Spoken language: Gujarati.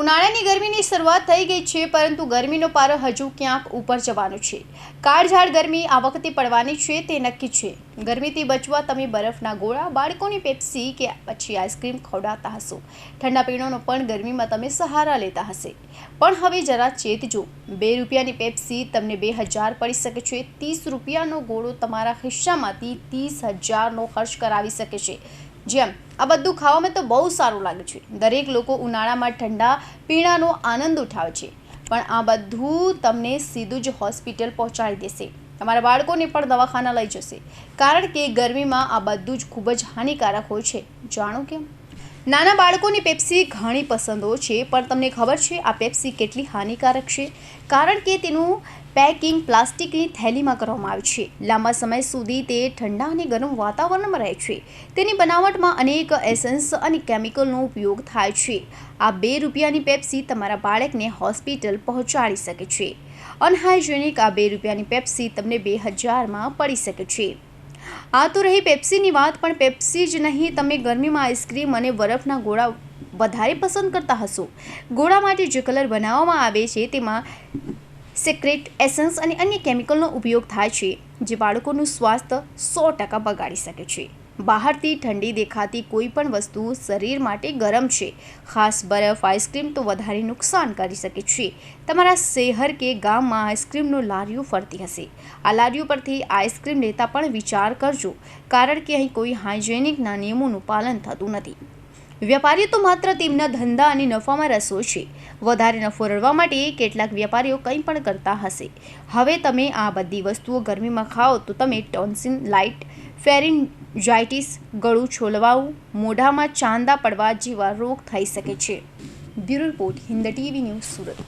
ઉનાળાની ગરમીની શરૂઆત થઈ ગઈ છે, પરંતુ ગરમીનો પારો હજુ ક્યાંક ઉપર જવાનો છે. કાળઝાળ ગરમી આ વખતે પડવાની છે, તે નક્કી છે. ગરમીથી બચવા તમે બરફના ગોળા, બાળકોની પેપ્સી કે પછી આઈસ્ક્રીમ ખવડાવતા હશો. ઠંડા પીણાનો પણ ગરમીમાં તમે સહારા લેતા હશે. પણ હવે જરા ચેતજો બે રૂપિયાની પેપ્સી તમને બે હજાર પડી શકે છે, ત્રીસ રૂપિયાનો ગોળો તમારા ખિસ્સામાંથી ત્રીસ હજારનો ખર્ચ કરાવી શકે છે. જેમ, આ બધું ખાવામાં તો બહુ સારું લાગે છે. દરેક લોકો ઉનાળામાં ઠંડા પીણાનો આનંદ ઉઠાવે છે. પણ આ બધું તમને સીધું જ હોસ્પિટલ પહોંચાડી દેશે. તમારા બાળકોને પણ દવાખાના લઈ જશે. કારણ કે ગરમીમાં આ બધું જ ખૂબ જ હાનિકારક હોય છે. જાણો કેમ? નાના બાળકોની પેપ્સી ઘણી પસંદો છે, પણ તમને ખબર છે આ પેપ્સી કેટલી હાનિકારક છે? કારણ કે તેનું પેકિંગ પ્લાસ્ટિકની થેલીમાં કરવામાં આવે છે. લાંબા સમય સુધી તે ઠંડા અને ગરમ વાતાવરણમાં રહે છે. તેની બનાવટમાં અનેક એસેન્સ અને કેમિકલનો ઉપયોગ થાય છે. આ બે રૂપિયાની પેપ્સી તમારા બાળકને હોસ્પિટલ પહોંચાડી શકે છે. અનહાઇજેનિક આ બે રૂપિયાની પેપ્સી તમને બે હજારમાં પડી શકે છે. આ તો રહી પેપ્સીની વાત, પણ પેપ્સી જ નહીં, તમે ગરમીમાં આઈસ્ક્રીમ અને બરફના ગોળા વધારે પસંદ કરતા હશો. ગોળા માટે જે કલર બનાવવામાં આવે છે, તેમાં સિક્રેટ એસન્સ અને અન્ય કેમિકલનો ઉપયોગ થાય છે, જે બાળકોનું સ્વાસ્થ્ય સો ટકા બગાડી શકે છે. બહારથી ઠંડી દેખાતી કોઈ પણ વસ્તુ શરીર માટે ગરમ છે. ખાસ બરફ, આઈસ્ક્રીમ તો વધારે નુકસાન કરી શકે છે. તમારા શહેર કે ગામમાં આઈસ્ક્રીમનું લારીઓ ફરતી હશે. આ લારીઓ પરથી આઈસ્ક્રીમ લેતા પણ વિચાર કરજો, કારણ કે અહીં કોઈ હાઇજેનિકના નિયમોનું પાલન થતું નથી. વેપારીઓ તો માત્ર તેમના ધંધા અને નફામાં રસો છે. વધારે નફો રળવા માટે કેટલાક વેપારીઓ કંઈ પણ કરતા હશે. હવે તમે આ બધી વસ્તુઓ ગરમીમાં ખાઓ તો તમે ટોન્સિન લાઇટ ફેરિનજાઇટિસ ગળું છોલવાવું, મોઢામાં ચાંદા પડવા જેવા રોગ થઈ શકે છે. Bureau report Hind TV news Surat.